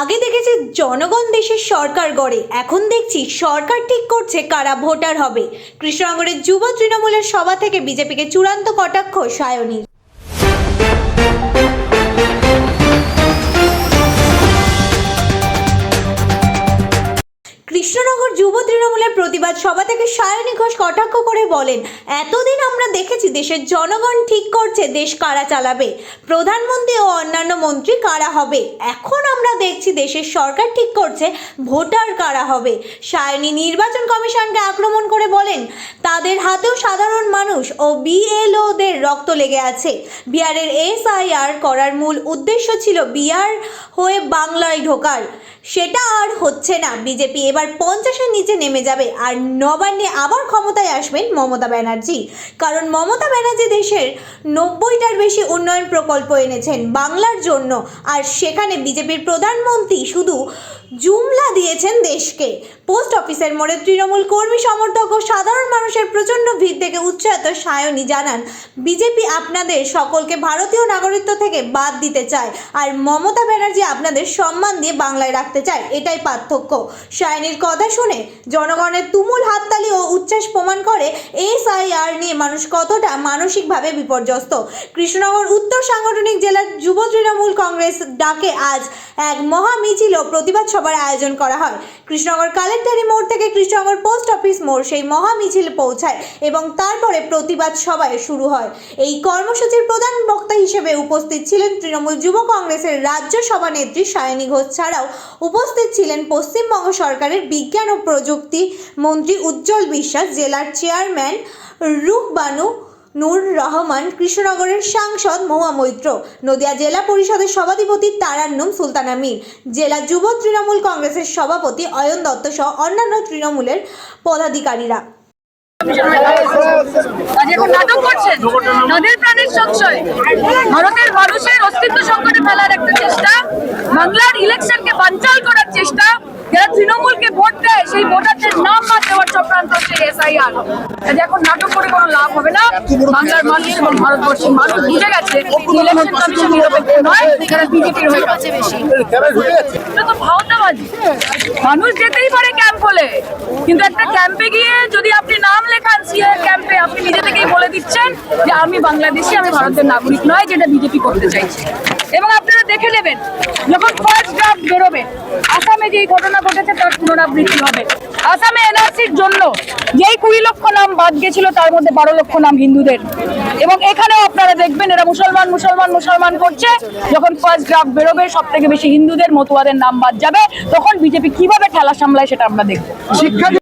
আগে দেখেছি জনগণ দেশের সরকার গড়ে, এখন দেখছি সরকার ঠিক করছে কারা ভোটার হবে। কৃষ্ণনগরের যুব তৃণমূলের সভা থেকে বিজেপিকে চূড়ান্ত কটাক্ষ সায়নীর যুব তৃণমূলের প্রতিবাদ সভা থেকে সায়নী ঘোষ কটাক্ষ করে বলেন, এতদিন আমরা দেখেছি দেশের জনগণ ঠিক করছে, দেশ কারা চালাবে? প্রধানমন্ত্রী ও অন্যান্য মন্ত্রী কারা হবে? এখন আমরা দেখছি দেশের সরকার ঠিক করছে, ভোটার কারা হবে? সায়নী নির্বাচন কমিশনকে আক্রমণ করে বলেন তাদের হাতেও সাধারণ মানুষ ও বিএলওদের রক্ত লেগে আছে। বিহারের এসআইআর করার মূল উদ্দেশ্য ছিল বিহার হয়ে বাংলায় ঢোকার। সেটা আর হচ্ছে না। বিজেপি এবার পঞ্চাশের নিচে নেমে যাবে আর নবান্নে আবার ক্ষমতায় আসবেন মমতা ব্যানার্জি। কারণ মমতা ব্যানার্জি দেশের নব্বইটার বেশি উন্নয়ন প্রকল্প এনেছেন বাংলার জন্য। আর সেখানে বিজেপির প্রধানমন্ত্রী শুধু জুমলা দিয়েছেন দেশকে। পোস্ট অফিসের মোড়ে তৃণমূল কর্মী সমর্থক ও সাধারণ মানুষের প্রচণ্ড ভিড় থেকে উচ্চায়ত সায়নী জানান, বিজেপি আপনাদের সকলকে ভারতীয় নাগরিকত্ব থেকে বাদ দিতে চায় আর মমতা ব্যানার্জি আপনাদের সম্মান দিয়ে বাংলায় রাখতে চায়, এটাই পার্থক্য। সায়নীর কথা শুনে জনগণের তুমুল হাততালি ও উচ্ছ্বাস প্রমাণ করে এসআইআর নিয়ে মানুষ কতটা মানসিকভাবে বিপর্যস্ত। কৃষ্ণনগর উত্তর সাংগঠনিক জেলার যুব তৃণমূল কংগ্রেস ডাকে আজ এক মহা মিছিল ও প্রতিবাদ সভার আয়োজন করা হয়। কৃষ্ণনগর কালেক্টারি মোড় থেকে কৃষ্ণনগর পোস্ট অফিস মোড় সেই মহা মিছিল পৌঁছায় এবং তারপরে প্রতিবাদ সভায় শুরু হয়। এই কর্মসূচির প্রধান বক্তা হিসেবে উপস্থিত ছিলেন তৃণমূল যুব কংগ্রেসের রাজ্য সভানেত্রী সায়নী ঘোষ ছাড়াও উপস্থিত ছিলেন পশ্চিমবঙ্গ সরকারের বিজ্ঞান ও প্রযুক্তি মন্ত্রী উজ্জ্বল বিশ্বাস, জেলার চেয়ারম্যান রুকবানু নূর রহমান, কৃষ্ণনগরের সাংসদ মহুয়া মৈত্র, নদিয়া জেলা পরিষদের সভাধিপতি তারান্নুম সুলতানা মীর, জেলা যুব তৃণমূল কংগ্রেসের সভাপতি অয়ন দত্ত সহ অন্যান্য তৃণমূলের পদাধিকারীরা। নদীর প্রাণীর সঞ্চয় ভারতের মানুষের অস্তিত্ব সংকটে ফেলার একটা চেষ্টা বাংলার ইলেকশনকে বানচাল করার চেষ্টা যারা তৃণমূলকে ভোট দেয় সেই ভোটারদের নাম বাদ দেওয়ার চক্রান্ত হচ্ছে এসআইআর এখন নাটক করে কোনো লাভ হবে না। বাংলার মানুষ এবং ভারতবর্ষের মানুষ বুঝে গেছে মানুষ যেতেই পারে ক্যাম্প হলে। কিন্তু একটা ক্যাম্পে গিয়ে যদি আপনি নাম লেখান সিএ ক্যাম্পে আপনি নিজে থেকেই বলে দিচ্ছেন যে আমি বাংলাদেশি, আমি ভারতের নাগরিক নয়, যেটা বিজেপি করতে চাইছে। এবং আপনারা দেখে নেবেন। যখন ফার্স্ট ড্রাফট বেরোবে, আসামে যেই ঘটনা ঘটেছে তার পুনরাবৃত্তি হবে। আসামে এনআরসির জন্য যেই কুড়ি লক্ষ নাম বাদ গেছিল, তার মধ্যে বারো লক্ষ নাম হিন্দুদের। এবং এখানেও আপনারা দেখবেন, এরা মুসলমান মুসলমান মুসলমান করছে। যখন ফার্স্ট ড্রাফট বেরোবে সব থেকে বেশি হিন্দুদের মতুয়াদের নাম বাদ যাবে। তখন বিজেপি কীভাবে ঠেলা সামলায় সেটা আমরা দেখব।